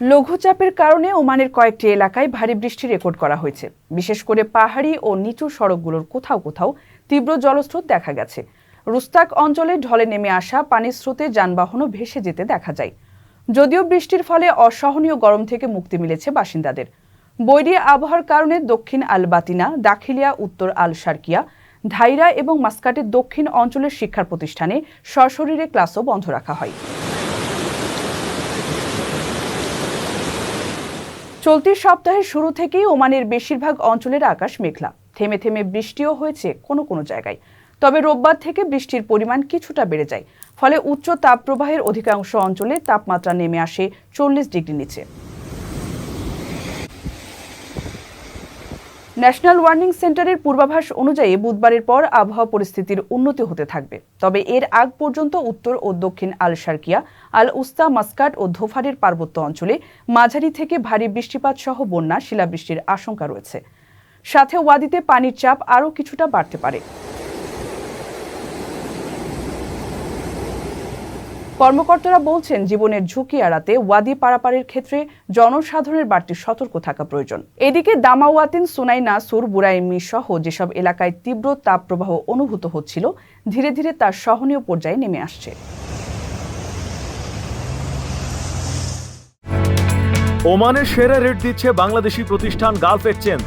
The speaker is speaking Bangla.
লঘুচাপের কারণে ওমানের কয়েকটি এলাকায় ভারী বৃষ্টি রেকর্ড করা হয়েছে। বিশেষ করে পাহাড়ি ও নিচু সড়কগুলোর কোথাও কোথাও তীব্র জলস্রোত দেখা গেছে। রুস্তাক অঞ্চলে ঢলে নেমে আসা পানির স্রোতে যানবাহনও ভেসে যেতে দেখা যায়। যদিও বৃষ্টির ফলে অসহনীয় গরম থেকে মুক্তি মিলেছে বাসিন্দাদের। বৈরী আবহাওয়ার কারণে দক্ষিণ আলবাতিনা, দাখিলিয়া, উত্তর আল সার্কিয়া ধাইরা এবং মাস্কাটের দক্ষিণ অঞ্চলের শিক্ষা প্রতিষ্ঠানে সশরীরে ক্লাসও বন্ধ রাখা হয়। চলতি সপ্তাহের শুরু থেকেই ওমানের বেশিরভাগ অঞ্চলের আকাশ মেঘলা। থেমে থেমে বৃষ্টিও হয়েছে কোনো কোনো জায়গায়। তবে রোববার থেকে বৃষ্টির পরিমাণ কিছুটা বেড়ে যায়। ফলে উচ্চ তাপপ্রবাহের অধিকাংশ অঞ্চলে তাপমাত্রা নেমে আসে চল্লিশ ডিগ্রি নিচে। ন্যাশনাল ওয়ার্নিং সেন্টারের পূর্বাভাস অনুযায়ী বুধবারের পর আবহাওয়া পরিস্থিতির উন্নতি হতে থাকবে। তবে এর আগ পর্যন্ত উত্তর ও দক্ষিণ আল সার্কিয়া আল উস্তা মাস্কাট ও ধোফারের পার্বত্য অঞ্চলে মাঝারি থেকে ভারী বৃষ্টিপাত সহ বন্যা, শিলাবৃষ্টির আশঙ্কা রয়েছে। সাথে ওয়াদিতে পানির চাপ আরও কিছুটা বাড়তে পারে। কর্মকর্তারা বলছেন জীবনের ঝুঁকি এড়াতে ওয়াদি পারাপারের ক্ষেত্রে জনসাধারণের বাড়তি সতর্ক থাকা প্রয়োজন। এদিকে দামাওয়াতিন, সুনাই নাসুর বুরাইমি সহ যেসব এলাকায় তীব্র তাপপ্রবাহ অনুভূত হচ্ছিল, ধীরে ধীরে তার সহনীয় পর্যায়ে নেমে আসছে। ওমানের সেরা রেট দিচ্ছে বাংলাদেশি প্রতিষ্ঠান গালফ এক্সচেঞ্জ।